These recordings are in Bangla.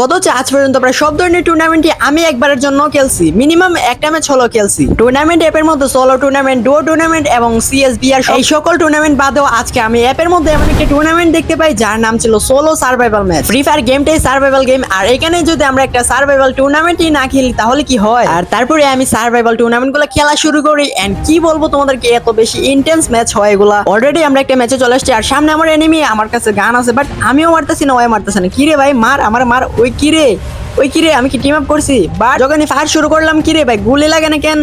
কত হচ্ছে? আজ পর্যন্ত প্রায় সব ধরনের টুর্নামেন্টই আমি একবারের জন্য খেলছি। মিনিমাম একটা ম্যাচ হলো খেলছি। টুর্নামেন্ট অ্যাপের মধ্যে সোলো টুর্নামেন্ট টুর্নামেন্ট এবং এই সকল টুর্নামেন্ট বাদেও আজকে আমি অ্যাপের মধ্যে এমন একটা টুর্নামেন্ট দেখতে পাই, যার নাম ছিল solo survival match free fire গেমটাই survival game আর এখানে যদি আমরা একটা সার্ভাইভাল টুর্নামেন্টই না খেলি, তাহলে কি হয়? আর তারপরে আমি সার্ভাইভাল টুর্নামেন্টগুলো খেলা শুরু করি। এন্ড কি বলব তোমাদেরকে, এত বেশি ইন্টেন্স ম্যাচ হয় এগুলা। অলরেডি আমরা একটা ম্যাচে চলে আসছি। আর সামনে আমার এনিমি আমার কাছে গান আছে বাট আমিও মারতেছি না ওই মারতেছে না। কিরে ভাই? মার, আমার মার ওই কিরে ওই কিরে আমি কি টিম আপ করছি? বা যখনই ফায়ার শুরু করলাম কিরে ভাই গুলি লাগে না কেন?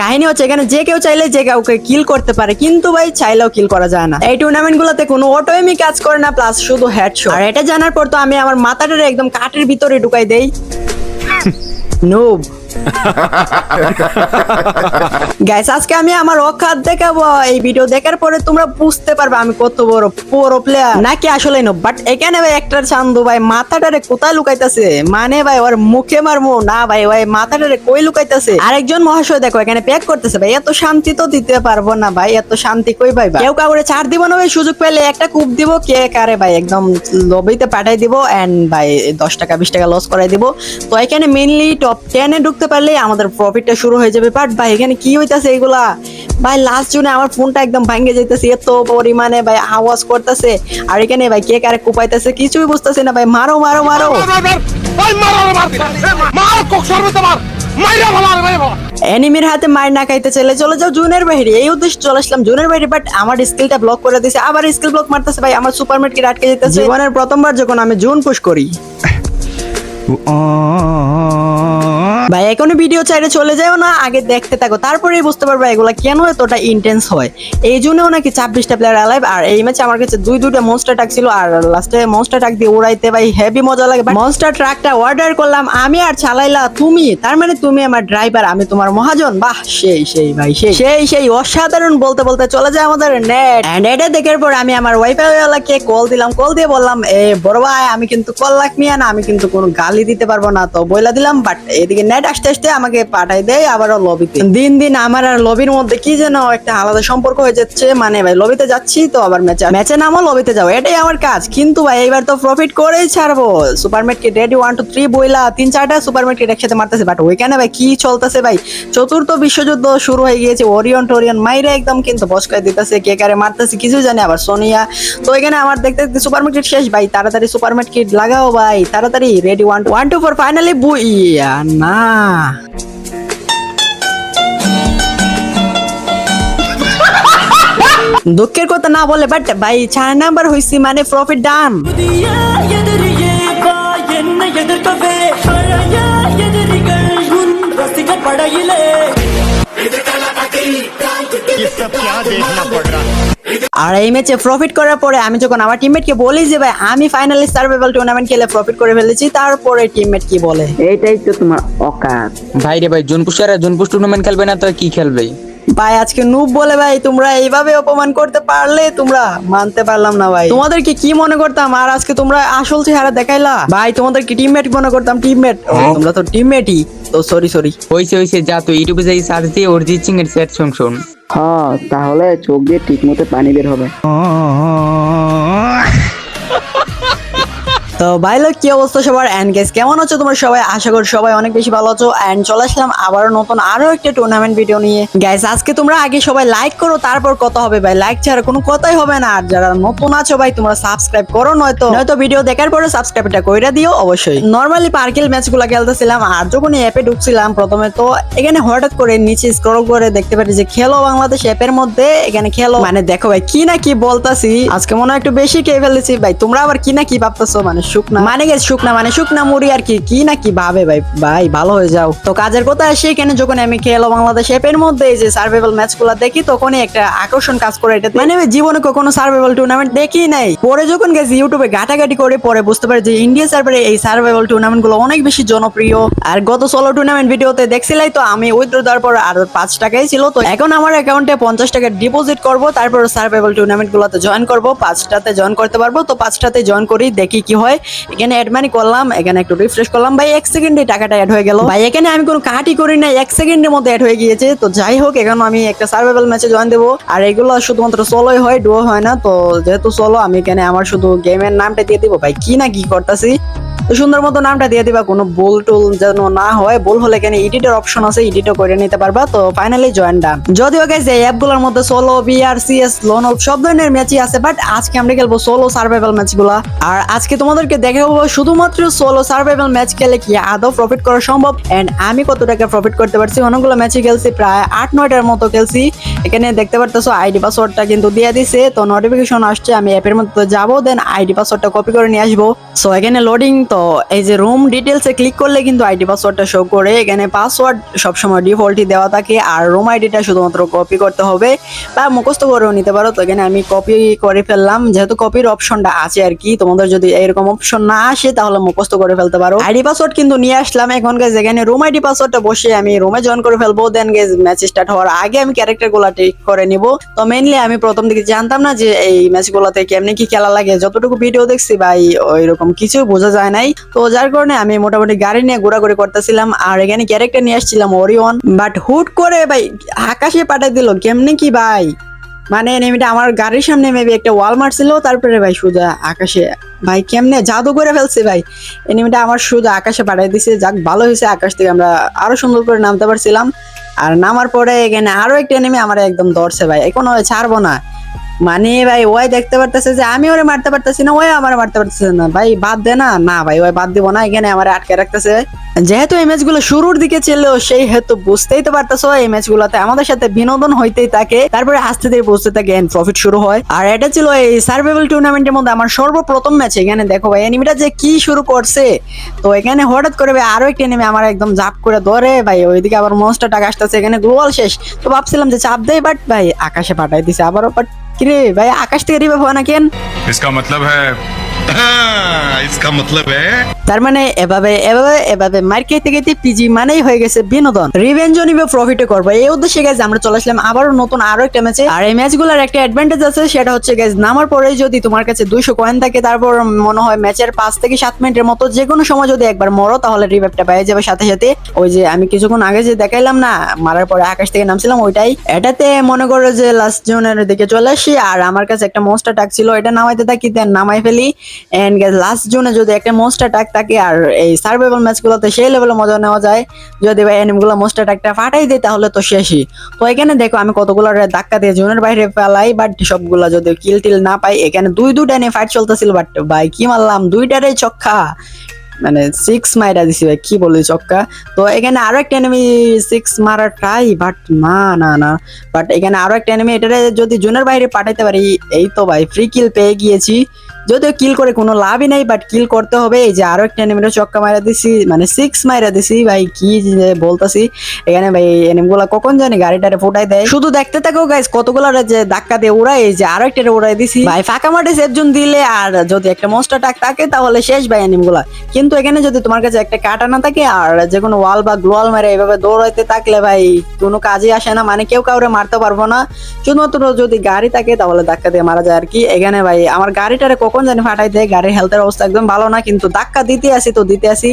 কাহিনী হচ্ছে এখানে যে কেউ চাইলে যে কাউকে কিল করতে পারে কিন্তু ভাই চাইলেও কিল করা যায় না। এই টুর্নামেন্ট গুলোতে কোনো অটোমি কাজ করে না প্লাস শুধু হেডশট আর এটা জানার পর তো আমি আমার মাথাটারে একদম কাঠের ভিতরে ঢুকাই দেই। নুব গাইস আজকে আমি আমার অখাত দেখাবো। এই ভিডিও দেখার পরে তোমরা বুঝতে পারবে আমি কত বড় পুরো প্লেয়ার নাকি আসলে নো বাট এখানে ভাই চান্দু ভাই মাথাটারে কোথায় মানে ভাই ওর মুখে না ভাই ভাই মাথাটারে কই আরেকজন মহাশয় দেখো, এখানে প্যাক করতেছে ভাই। এত শান্তি তো দিতে পারব না ভাই, এত শান্তি কই ভাই? কেউ কাউরে ছাড় দিব না ভাই, সুযোগ পেলে একটা কূপ দিব, কে কারে ভাই একদম লবিতে পাঠাই দিব এন্ড ভাই দশ টাকা, বিশ টাকা লস করাই দিব। তো এখানে মেইনলি টপ টেনে ঢুকতে পারলে আমাদের প্রফিটটা শুরু হয়ে যাবে বাট ভাই এখানে কি হইতাছে এগুলা ভাই লাস্ট জুনে আমার ফোনটা একদম ভাঙ্গে যাইতেছে এত পরিমাণে ভাই আওয়াজ করতেছে আর এখানে ভাই কে কারে কুপাইতেছে কিছুই বুঝতেছে না ভাই মারো মারো মারো এনিমির হাতে মার না খাইতে চলে চলে যাও জুনের বাইরে এই উদ্দেশ্যে চলে আসলাম জুনের বাইরে বাট আমার স্কিলটা ব্লক করে দিয়েছে আবার স্কিল ব্লক মারতেছে ভাই আমার সুপারমেট কি আটকে যেতেছে জীবনের প্রথমবার যখন আমি জুন পুশ করি ভাই, এখনও ভিডিও চাইলে চলে যাও না, আগে দেখতে থাকো। তারপরেই বুঝতে পারবে এগুলা কেন এতটা ইন্টেন্স হয়। এই জন্যও নাকি ছাব্বিশটা প্লেয়ার অ্যালাইভ আর এই ম্যাচে আমার কাছে দুই দুইটা মনস্টার ট্রাক ছিল, আর লাস্টে মনস্টার ট্রাক দিয়ে উড়াইতে ভাই হেভি মজা লাগে। মনস্টার ট্রাকটা অর্ডার করলাম, আমি আর চালাইলা তুমি, তার মানে তুমি আমার ড্রাইভার আমি তোমার মহাজন। বাহ, সেই সেই ভাই, সেই। সেই সেই অসাধারণ বলতে বলতে চলে যায় আমাদের নেট এন্ড এটা দেখার পর আমি আমার ওয়াইফাই ওয়ালাকে কল দিলাম কল দিয়ে বললাম, এ, বড় ভাই, আমি কিন্তু কল লাখ মিয়া না, আমি কিন্তু কোনো গালি দিতে পারব না। তো বইলা দিলাম বাট এদিকে নেট আসতে আসতে আমাকে পাঠাই দেয় আবারও লবিতে। দিন দিন আমার আর লবির মধ্যে কি যেন একটা আলাদা সম্পর্ক হয়ে যাচ্ছে। মানে ভাই, লবিতে যাচ্ছি তো আবার ম্যাচে ম্যাচে নামো লবিতে যাও এটাই আমার কাজ। কিন্তু ভাই, এইবার তো প্রফিট করেই ছাড়বো। সুপারমেট kit ready one two three বইলা, তিন, চারটা সুপারমেট কিট একসাথে মারতেছে। বাট ওইখানে ভাই, কি চলতেছে ভাই? চতুর্থ বিশ্বযুদ্ধ শুরু হয়ে গিয়েছে ওরিয়ন টোরিয়ন মাইরে একদম কিন্তু বসকায় দিতেছে, কে কারে মারতেছে কিছু জানে, আবার সোনিয়া। তো এখানে আমার দেখতে দেখতে কিট শেষ। ভাই, তাড়াতাড়ি সুপারমেট কিট লাগাও ভাই, তাড়াতাড়ি। Ready one one two four finally booyah, না। দুঃখের কথা না বলে বাট ভাই চার নাম্বার হয়েছি মানে প্রফিট ডান ये सब क्या देखना पड़ रहा আর এই ম্যাচে প্রফিট করার পরে আমি যখন আমার টিমমেটকে বলি যে ভাই আমি ফাইনালি সার্ভাইভাল টুর্নামেন্ট খেলে প্রফিট করে ফেলেছি তারপরে টিমমেট কি বলে? এইটাই তো তোমার অকাত। ভাই রে ভাই জোনপুষারা জোনপুষ টুর্নামেন্ট খেলবে না তো কি খেলবে? ভাই আজকে নুব বলে ভাই তোমরা এইভাবে অপমান করতে পারলে তোমরা মানতে পারলাম না ভাই। তোমাদেরকে কি মনে করতাম? আর আজকে তোমরা আসল চেহারা দেখাইলা? ভাই তোমাদেরকে টিমমেট মনে করতাম টিমমেট তোমরা তো টিমমেটই তো সরি সরি হইছে হইছে যা তুই ইউটিউবে যাই সার্চ দিয়ে অরিজিৎ সিং এর সেট শুন শুন। হ তাহলে চোখ দিয়ে ঠিক মতো পানি বের হবে। তো ভাই কি অবস্থা সবার? এন্ড গেস কেমন আছো তোমরা সবাই? আশা করি সবাই অনেক বেশি ভালো আছো। এন্ড চলে আসলাম আবারও নতুন আরও একটা টুর্নামেন্ট ভিডিও নিয়ে। গাইস আজকে তোমরা আগে সবাই লাইক করো, তারপর কত হবে ভাই। লাইক ছাড়া কোনো কথাই হবে না। আর যারা নতুন আছো ভাই, তোমরা সাবস্ক্রাইব করো, নয়তো নয়তো ভিডিও দেখার পরে সাবস্ক্রাইবটা কইরা দিও, অবশ্যই। নরমালি পার্কেল ম্যাচগুলো খেলতেছিলাম, আর যখন অ্যাপে ঢুকছিলাম, প্রথমে তো এখানে হঠাৎ করে নিচে স্ক্রল করে দেখতে পারি যে খেলো বাংলাদেশ অ্যাপের মধ্যে। এখানে খেলো। মানে দেখো ভাই, কি না কি বলতাছি। আজকে মনে হয় একটু বেশি খেয়ে ফেলেছি। ভাই, তোমরা আবার কি না কি ভাবতেছো? মানে শুকনা। মানে গেছে শুকনা মানে শুকনা মুড়ি আর কি কি না কি ভাবে ভাই? ভাই, ভালো হয়ে যাও। তো কাজের কথা আসে এখানে যখন আমি খেলো বাংলাদেশ অ্যাপের মধ্যে, এই যে সার্ভাইভাল ম্যাচগুলা দেখি, তখনই একটা আকর্ষণ কাজ করে এটা। মানে জীবনে কখনো সার্ভাইভাল টুর্নামেন্ট দেখি নাই। পরে যখন গেছি ইউটিউবে ঘাটাঘাটি করে, পরে বুঝতে পারি যে ইন্ডিয়া সার্ভারে এই সার্ভাইভাল টুর্নামেন্টগুলো অনেক বেশি জনপ্রিয়। আর গত ষোলো টুর্নামেন্ট ভিডিওতে দেখছিলাই তো, আমি উইথড্র দেওয়ার পর আর পাঁচ টাকাই ছিল। তো এখন আমার অ্যাকাউন্টে পঞ্চাশ টাকা ডিপোজিট করব, তারপর সার্ভাইভাল টুর্নামেন্ট গুলোতে জয়েন করব, পাঁচটাতে জয়েন করতে পারব। তো পাঁচটাতে জয়েন করি, দেখি কি হয়। হয়। এখানে অ্যাড মানি করলাম, এখানে একটু রিফ্রেশ করলাম। ভাই, এক সেকেন্ডে টাকাটা অ্যাড হয়ে গেল। ভাই, এখানে আমি কোনো কাটি করি না এক সেকেন্ডের মধ্যে অ্যাড হয়ে গিয়েছে। তো যাই হোক, এখন আমি একটা সার্ভাইভাল ম্যাচে জয়েন দেবো। আর এগুলো শুধুমাত্র সোলোই হয় ডুয়ো হয় না। তো যেহেতু সোলো আমি এখানে আমার শুধু গেমের নামটা দিয়ে দিব। ভাই, কি না কি করতেছি? সুন্দর মতো নামটা দিয়ে দিবা, কোনো ভুল টুল যেন না হয়। ভুল হলে এখানে এডিটের অপশন আছে এডিটও করে নিতে পারবা। তো ফাইনালি জয়েন ডান যদিও গাইজ এই অ্যাপগুলোর মধ্যে solo BR CS lone wolf সব ধরনের ম্যাচই আছে বাট আজকে আমরা খেলব সোলো সার্ভাইভাল ম্যাচগুলা আর আজকে তোমাদেরকে দেখাবো শুধুমাত্র সোলো সার্ভাইভাল ম্যাচ খেলে কি আদৌ প্রফিট করা সম্ভব? এন্ড আমি কত টাকা প্রফিট করতে পারছি? অনেকগুলো ম্যাচই খেলছি, প্রায় আট, নয়টার মতো খেলছি। এখানে দেখতে পারতেছো আইডি পাসওয়ার্ডটা কিন্তু দিয়ে দিছে। তো নোটিফিকেশন আসছে, আমি অ্যাপের মধ্যে যাব দেন আইডি পাসওয়ার্ডটা কপি করে নিয়ে আসব। সো এখানে লোডিং তো এই যে রুম ডিটেলসে ক্লিক করলে কিন্তু আইডি পাসওয়ার্ডটা শো করে। এখানে পাসওয়ার্ড সবসময় ডিফল্টই দেওয়া থাকে আর রুম আইডিটা শুধুমাত্র কপি করতে হবে বা মুখস্থ করেও নিতে পারো। তো এখানে আমি কপি করে ফেললাম। যেহেতু কপির অপশনটা আছে আর কি, তোমাদের যদি এরকম অপশন না আসে তাহলে মুখস্থ করে ফেলতে পারো। আইডি পাসওয়ার্ড কিন্তু নিয়ে আসলাম। এখন গাইজ এখানে রুম আইডি পাসওয়ার্ডটা বসে আমি রুমে জয়েন করে ফেলব। দেন গেজ ম্যাচ স্টার্ট হওয়ার আগে আমি ক্যারেক্টারগুলা ঠিক করে নিব। তো মেইনলি আমি প্রথম দিকে জানতাম না যে এই ম্যাচ গুলাতে কেমনি কি খেলা লাগে। যতটুকু ভিডিও দেখছি ভাই, ওইরকম কিছু বোঝা যায় নাই। তো যার কারণে আমি মোটামুটি গাড়ি নিয়ে ঘোরাঘুরি করতেছিলাম আর এখানে ক্যারেক্টার নিয়ে আসছিলাম ওরিয়ন বাট হুট করে ভাই আকাশে পাঠাই দিল, কেমনি কি ভাই? মানে এনিমিটা আমার গাড়ির সামনে মেবি একটা ওয়াল মারছিল, তারপরে ভাই সোজা আকাশে। ভাই কেমনে জাদু করে ফেলছে ভাই। এনিমিটা আমার সোজা আকাশে পাঠাই দিছে। যাক, ভালো হয়েছে আকাশ থেকে, আমরা আরও সুন্দর করে নামতে পারছিলাম। আর নামার পরে এখানে আরও একটা এনিমি আমার একদম ধরছে ভাই। এখন ছাড়বো না। মানে ভাই, ওই দেখতে পারতেছে যে আমি ওরে মারতে পারতেছি না, ওই আমার মারতে পারতেছে না। ভাই, বাদ দে না। না ভাই, ওই বাদ দিব না, এখানে আমার আটকে রাখতেছে। যেহেতু এই ম্যাচগুলো শুরুর দিকে ছিল সেই হেতু বুঝতেই তো পারতেছো, এই ম্যাচগুলোতে আমাদের সাথে বিনোদন হইতেই থাকে। তারপরে আস্তে ধীরে বুঝতে থাকে এন্ড প্রফিট শুরু হয়। আর এটা ছিল এই সার্ভাইভাল টুর্নামেন্টের মধ্যে আমার সর্বপ্রথম ম্যাচ এখানে দেখো ভাই এনিমিটা যে কি শুরু করছে। তো এখানে হঠাৎ করে ভাই, আরও একটা এনিমি আমার একদম জাপ করে ধরে। ভাই, ওইদিকে আবার মনস্টার টাকা আসতেছে, এখানে গ্লোয়াল শেষ। তো ভাবছিলাম যে চাপ দেয় বাট ভাই, আকাশে পাঠাই দিছে আবারও বাট কিরে ভাই আকাশ থেকে রিভাইভ হয় না কেন इसका मतलब है हाँ, इसका मतलब है তার মানে এভাবে এভাবে এভাবে মার খেতে খেতে পিজি মানেই হয়ে গেছে বিনোদন রিভেঞ্জ নিবে প্রফিটে করবো এই উদ্দেশ্যে গেছে আমরা চলে আসলাম আবারও নতুন আরো একটা ম্যাচে আর এই ম্যাচগুলোর একটা অ্যাডভান্টেজ আছে সেটা হচ্ছে গেজ নামার পরে যদি তোমার কাছে দুইশো কয়েন থাকে তারপর মনে হয় ম্যাচের পাঁচ থেকে সাত মিনিটের মতো যে কোনো সময় যদি একবার মরো তাহলে রিভাইভটা পেয়ে যাবে সাথে সাথে ওই যে আমি কিছুক্ষণ আগে যে দেখাইলাম না মারার পরে আকাশ থেকে নামছিলাম ওইটাই এটাতে মনে করো যে লাস্ট জোনের দিকে চলে আসি আর আমার কাছে একটা মোস্টার টাক ছিল, এটা নামাইতে থাকি দেন নামাই ফেলি এন্ড লাস্ট জোনে যদি একটা মোস্টার টাক থাকে, আর এই সার্ভাইভাল ম্যাচগুলোতে সেই লেভেলে মজা নেওয়া যায়, যদি ভাই এনিমগুলো মোস্টার টাকটা ফাটাই দেয়, তাহলে তো শেষই। তো এখানে দেখো, আমি কতগুলো ধাক্কা দিয়ে জোনের বাইরে ফেলাই বাট সবগুলা যদি কিল টিল না পাই, এখানে দুই দুইটা নিয়ে ফাইট চলতেছিল বাট ভাই কি মারলাম দুইটারে চক্কা মানে সিক্স মাইরা দিছি ভাই, কি বলি চক্কা? তো এখানে আরও একটা এনিমি সিক্স মারা ট্রাই বাট না না না। বাট এখানে আরও একটা এনিমি এটারে যদি জুনের বাইরে পাঠাইতে পারি, এই তো ভাই ফ্রি কিল পেয়ে গিয়েছি। যদিও কিল করে কোনো লাভই নাই বাট কিল করতে হবে। এই যে আরও একটা এনিমিটা চক্কা মারা দিছি মানে সিক্স মাইরা দিছি, ভাই কি বলতাছি। এখানে ভাই এনিমগুলা কখন জানি গাড়িটারে ফুটাই দেয়। শুধু দেখতে থাকো গাইস কতগুলো যে ধাক্কা দিয়ে উড়াই এই যে আরও একটা উড়াই দিছি। ভাই ফাঁকা মাঠে সেফজন দিলে আর যদি একটা মনস্টার টাক থাকে, তাহলে শেষ ভাই এনিমগুলা কিন্তু এখানে যদি তোমার কাছে একটা কাটা না থাকে আর যে কোনো ওয়াল বা গ্লোয়াল মেরে এইভাবে দৌড়াইতে থাকলে ভাই কোনো কাজে আসে না মানে কেউ কাউরে মারতে পারব না। শুধুমাত্র যদি গাড়ি থাকে, তাহলে ধাক্কা দিয়ে মারা যায় আর কি। এখানে ভাই আমার গাড়িটারে কখন জানি ফাটাই দেয়, গাড়ির হেলথের অবস্থা একদম ভালো না, কিন্তু ধাক্কা দিতে আসি তো দিতে আসি।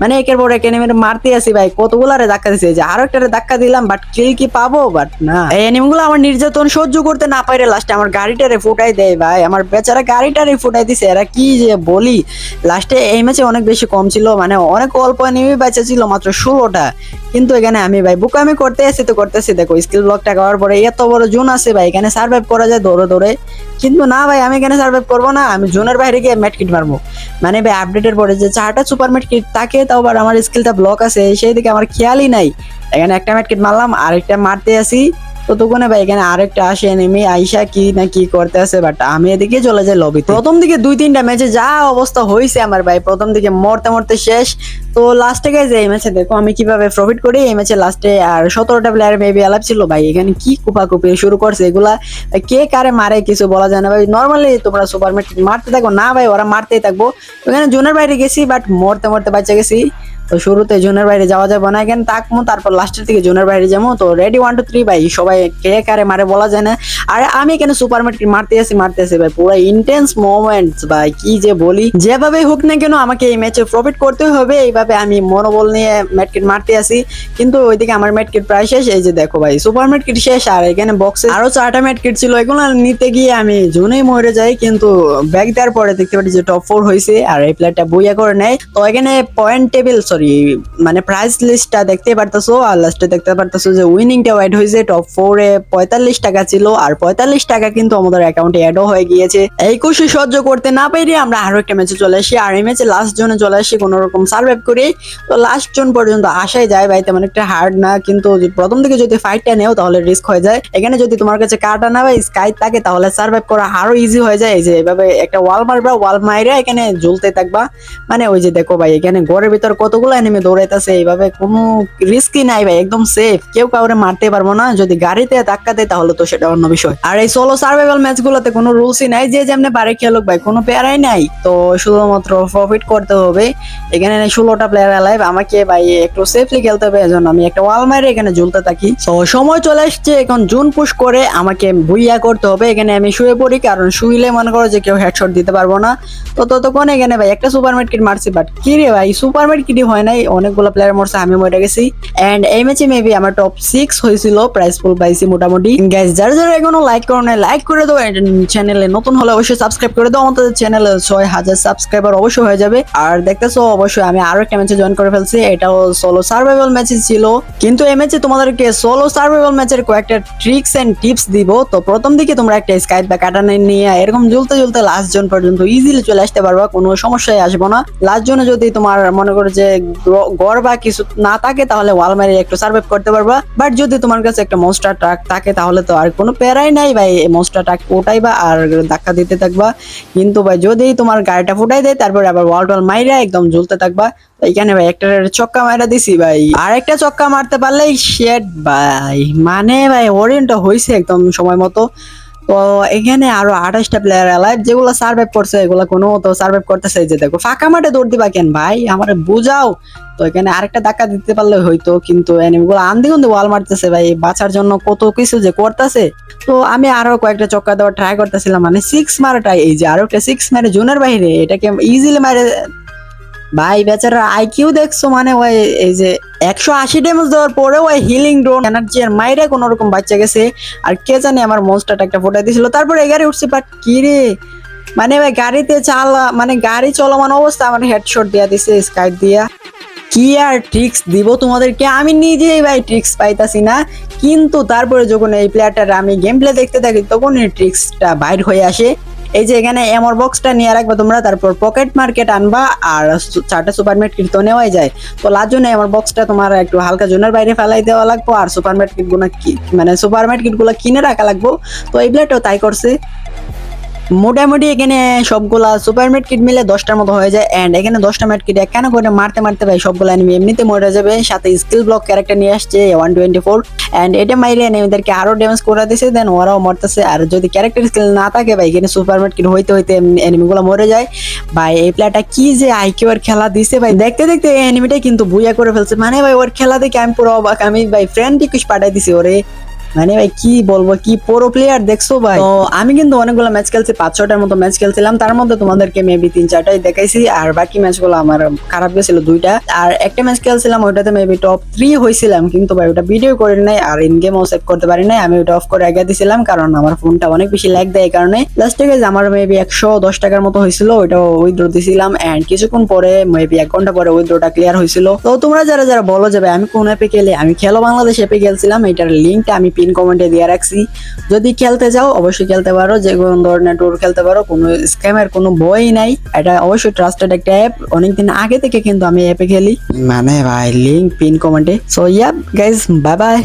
মানে একের পর এক এনিমির মারতে আসি, ভাই। কতগুলারে ধাক্কা দিছে? যে আরও একটা ধাক্কা দিলাম বাট কিল কি পাবো? বাট না। এই এনিমগুলো আমার নির্যাতন সহ্য করতে না পারে লাস্টে আমার গাড়িটারে ফুটাই দেয়, ভাই। আমার বেচারা গাড়িটারে ফুটাই দিছে, এরা কি যে বলি? লাস্টে এই ম্যাচে অনেক বেশি কম ছিল মানে অনেক অল্প এনিমি বেঁচে ছিল, মাত্র ষোলোটা। কিন্তু এখানে আমি, ভাই, বুকামি করতে আসি তো করতে করতেছি। দেখো স্কিল ব্লকটা করার পরে এত বড় জোন আছে, ভাই। এখানে সার্ভাইভ করা যায় দৌড়ে দৌড়ে। কিন্তু না, ভাই, আমি এখানে সার্ভাইভ করব না। আমি জোনের বাইরে গিয়ে ম্যাট কিট মারবো। মানে ভাই আপডেটের পরে যে চারটা সুপার ম্যাট কিট থাকে তাও আবার আমার স্কিলটা ব্লক আছে সেই দিকে আমার খেয়ালই নাই। এখানে একটা ম্যাট কিট মারলাম, আরেকটা মারতে আসি। ততক্ষণে ভাই এখানে আরেকটা আসে নেমে আইসা কি না কি করতে আছে বাট আমি এদিকে চলে যাই লবিতে প্রথম দিকে দুই তিনটা ম্যাচে যা অবস্থা হয়েছে আমার ভাই, প্রথম দিকে মরতে মরতে শেষ। তো লাস্টে গেছে এই ম্যাচে দেখো আমি কীভাবে প্রফিট করি, এই ম্যাচে লাস্টে আর সতেরোটা প্লেয়ার মেবি অ্যালাপ ছিল। ভাই, এখানে কি কুপাকুপি শুরু করছে এগুলা? কে কারে মারে কিছু বলা যায় না। ভাই নর্মালি তোমরা সুপার মারতে থাকো। না ভাই, ওরা মারতেই থাকব। ওখানে জোনের বাইরে গেছি বাট মরতে মরতে বাচ্চা গেছি। তো শুরুতে জোনের বাইরে যাওয়া যাবে না কেন তাকমো তারপর লাস্টের দিকে জোনের বাইরে যাব। তো রেডি ওয়ান টু থ্রি ভাই, সবাই কে কারে মারে বলা যায় না। আর আমি এখানে সুপার মার্কেট মারতে আসি মারতে আসি, ভাই, পুরো ইন্টেন্স মোমেন্টস ভাই, কি যে বলি। যেভাবে হোক না কেন, আমাকে এই ম্যাচে প্রফিট করতে হবে, এইভাবে আমি মনোবল নিয়ে ম্যাটকিট মারতে আসি। কিন্তু ওইদিকে আমার ম্যাটকিট প্রায় শেষ, এই যে দেখো ভাই সুপার মার্কেট শেষ, আর এখানে বক্সে আরও চারটা ম্যাটকিট ছিল, এগুলো নিতে গিয়ে আমি জুনেই মরে যাই, কিন্তু ব্যাগ দেওয়ার পরে দেখতে পাচ্ছি যে টপ ফোর হয়েছে আর এই প্লেয়ারটা বইয়া করে নেয়। তো এখানে পয়েন্ট টেবিল সরি মানে প্রাইস লিস্টটা দেখতে পারতেছো আর লাস্টে দেখতে পারতেছো যে উইনিংটা ওয়াইড হয়েছে টপ ফোরে পঁয়তাল্লিশ টাকা ছিল আর পঁয়তাল্লিশ টাকা কিন্তু আমাদের অ্যাকাউন্টে অ্যাডও হয়ে গিয়েছে। এই খুশি সহ্য করতে না পেরে আমরা আরও একটা ম্যাচে চলে আসি। আর এই ম্যাচে লাস্ট জোনে চলে আসি কোনো রকম সার্ভাইভ করে। তো লাস্ট জোন পর্যন্ত আসাই যায় ভাই, তেমন একটা হার্ড না। কিন্তু প্রথম দিকে যদি ফাইটটা নেও তাহলে রিস্ক হয়ে যায়। এখানে যদি তোমার কাছে কার্ডটা না ভাই স্কাই থাকে, তাহলে সার্ভাইভ করা আরও ইজি হয়ে যায়। এই যে এভাবে একটা ওয়াল মারবা ওয়াল মাইরা এখানে ঝুলতে থাকবা। মানে ওই যে দেখো ভাই, এখানে ঘরের ভিতর কতগুলো এনিমি দৌড়াইতেছে, এইভাবে কোনো রিস্কই নাই ভাই, একদম সেফ কেউ কাউরে মারতে পারব না, যদি গাড়িতে ধাক্কা দেয় তাহলে তো সেটা অন্য বিষয়। আর এই সোলো সার্ভাইভাল ম্যাচ গুলোতে কোনো রুলসই নাই, যে যেমনি পারে খেলুক ভাই, কোনো প্যারাই নাই। তো শুধুমাত্র প্রফিট করতে হবে। এখানে ষোলোটা প্লেয়ার অ্যালাইভ আমাকে ভাই একটু সেফলি খেলতে হবে, এজন্য আমি একটা ওয়াল মারে, এখানে ঝুলতে থাকি। তো সময় চলে আসছে, এখন জুন পুশ করে, আমাকে বুইয়া করতে হবে। এখানে আমি শুয়ে পড়ি, কারণ শুইলে মনে করো যে কেউ হেডশট দিতে পারব না। তো ততক্ষণ এখানে ভাই, একটা সুপার কিট মারছি বাট কি রে ভাই সুপার কিটই হয় নাই, অনেকগুলো প্লেয়ার মরছে আমি মরে গেছি। এন্ড এই ম্যাচে মেবি আমার টপ সিক্স হয়েছিল প্রাইস ফুল পাইছি মোটামুটি। গ্যাস যারা যারা এখনও লাইক করো না লাইক করে দাও চ্যানেলে নতুন হলে অবশ্যই সাবস্ক্রাইব করে দাও আমাদের চ্যানেলে ছয় হাজার সাবস্ক্রাইবার অবশ্যই হয়ে যাবে। আর দেখতেছো, অবশ্যই আমি আরও একটা ম্যাচে জয়েন করে ফেলছি। এটাও সোলো সার্ভাইভাল ম্যাচে ছিল। কিন্তু এই ম্যাচে তোমাদেরকে সোলো সার্ভাইভাল ম্যাচের কয়েকটা ট্রিক্স এন্ড টিপস দিব। তো প্রথম দিকে তোমরা একটা স্কাইপ বা কাটানে নিয়ে এরকম ঝুলতে ঝুলতে লাস্ট জন পর্যন্ত ইজিলি চলে আসতে পারবা। কোনো সমস্যায় আসব না। লাস্ট জনে যদি তোমার মনে করো যে গড় বা কিছু না থাকে, তাহলে ওয়াল মারি একটু সার্ভাইভ করতে পারবা। বাট যদি তোমার কাছে একটা মনস্টার ট্রাক থাকে, তাহলে তো আর কোনো প্যারাই নাই ভাই। মনস্টার ট্রাক ওটাই বা আর ধাক্কা দিতে থাকবা। কিন্তু ভাই, যদি তোমার গাড়িটা ফুটাই দেয়, তারপরে আবার ওয়াল টল মাইরা একদম ঝুলতে থাকবা। এখানে ভাই একটা চক্কা মারা দিছি ভাই। আর একটা চক্কা মারতে পারলেই শেট ভাই। মানে ভাই ওরিয়েন্টটা হয়েছে একদম সময় মতো। তো এখানে আরও আঠাশটা প্লেয়ার অ্যালাইভ যেগুলো সার্ভাইভ করছে, এগুলো কোনো তো সার্ভাইভ করতেছে। যে দেখো, ফাঁকা মাঠে দৌড় দিবা কেন ভাই? আমার বুঝাও। তো এখানে আরেকটা ধাক্কা দিতে পারলে হয়তো, কিন্তু এনিমিগুলো আন্দি গুন্দি ওয়াল মারতেছে ভাই। বাঁচার জন্য কত কিছু যে করতেছে। তো আমি আরও কয়েকটা চক্কা দেওয়ার ট্রাই করতেছিলাম মানে সিক্স মারাটাই। এই যে আরও একটা সিক্স মারে জোনের বাইরে, এটাকে ইজিলি মারে ভাই বেচারা আইকিউ দেখছ মানে ওই এই যে একশো আশি ড্যামেজ দেওয়ার পরে ওই হিলিং ড্রোন এনার্জি আর মাইরে কোনো রকম বাচ্চা গেছে। আর কে জানে আমার মনস্টারটা একটা ফোটা দিয়েছিল তারপরে এগারে উঠছে বাট কি রে? মানে ভাই গাড়িতে চালা মানে গাড়ি চলমান অবস্থা আমার হেডশট দিয়া দিছে স্কাইপ দিয়া। কি আর ট্রিক্স দিব তোমাদেরকে? আমি নিজেই ভাই ট্রিক্স পাইতাছি না। কিন্তু তারপরে যখন এই প্লেয়ারটার আমি গেম প্লে দেখতে থাকি তখন এই ট্রিক্সটা বাইর হয়ে আসে। এই যে এখানে এমর বক্সটা নিয়ে রাখবা তোমরা, তারপর পকেট মার্কেট আনবা আর চারটা সুপার মার্কেট তো নেওয়াই যায়। তো লার জন্য এমর বক্সটা তোমার একটু হালকা জোনের বাইরে ফেলাই দেওয়া লাগবো আর সুপার মার্কেটগুলো কি মানে সুপার মার্কেটগুলো কিনে রাখা লাগবো। তো এই প্লেয়ারটাও তাই করছে। মোটামুটি এখানে সবগুলা সুপার মেড কিট মিলে দশটার মতো হয়ে যায়। এন্ড এখানে দশটা মেড কিট কেন করে মারতে মারতে ভাই সবগুলো এনিমি এমনিতে মরে যাবে। সাথে স্কিল ব্লক ক্যারেক্টার নিয়ে আসছে ওয়ান টোয়েন্টি ফোর অ্যান্ড এটা মাইরে এনিমিদেরকে আরও ড্যামেজ করে দিছে দেন ওরাও মরতেছে। আর যদি ক্যারেক্টার স্কিল না থাকে ভাই, এখানে সুপার মেড কিট হইতে হইতে এনিমিগুলো মরে যায়। ভাই, এই প্লেয়ারটা কি যে আইকিউ এর খেলা দিছে ভাই। দেখতে দেখতে এনিমিটাই কিন্তু বুইয়া করে ফেলছে। মানে ভাই, ওর খেলা দেখে আমি পুরো অবাক। আমি ভাই ফ্রেন্ড রিকোয়েস্ট পাঠাই দিছি ওরে। মানে ভাই, কি বলব, কি পুরো প্লেয়ার দেখছ ভাই? তো আমি কিন্তু অনেকগুলো ম্যাচ খেলছি, পাঁচ ছটার মতো ম্যাচ খেলছিলাম। তার মধ্যে তোমাদেরকে মেবি তিন, চারটাই দেখাইছি, আর বাকি ম্যাচগুলো আমার খারাপ গেছিল দুইটা। আর একটা ম্যাচ খেলছিলাম, ওইটাতে মেবি টপ থ্রি হয়েছিলাম কিন্তু ভাই, ওটা ভিডিও করে নাই, আর ইন গেমও সেভ করতে পারি নাই, আমি ওটা অফ করে আগে দিছিলাম, কারণ আমার ফোনটা অনেক বেশি ল্যাগ দেয় এই কারণে। লাস্টে গেছে আমার মেবি একশো দশ টাকার মতো হয়েছিল ওইটাও উইথড্র দিছিলাম এন্ড কিছুক্ষণ পরে মেবি এক ঘণ্টা পরে উইথড্রটা ক্লিয়ার হয়েছিল তো তোমরা যারা যারা বলো যাবে আমি কোন অ্যাপে খেলে? আমি খেলো বাংলাদেশ অ্যাপে খেলছিলাম, এটার লিঙ্কটা আমি পিন কমেন্টে দিয়ে রাখছি। যদি খেলতে যাও অবশ্যই খেলতে পারো। যে কোনো ধরনের ট্যুর খেলতে পারো কোনো স্ক্যামের কোনো বই নাই। এটা অবশ্যই ট্রাস্টেড একটা অ্যাপ অনেকদিন আগে থেকে কিন্তু আমি অ্যাপে খেলি। মানে ভাই লিঙ্ক পিন কমেন্টে so yeah guys bye bye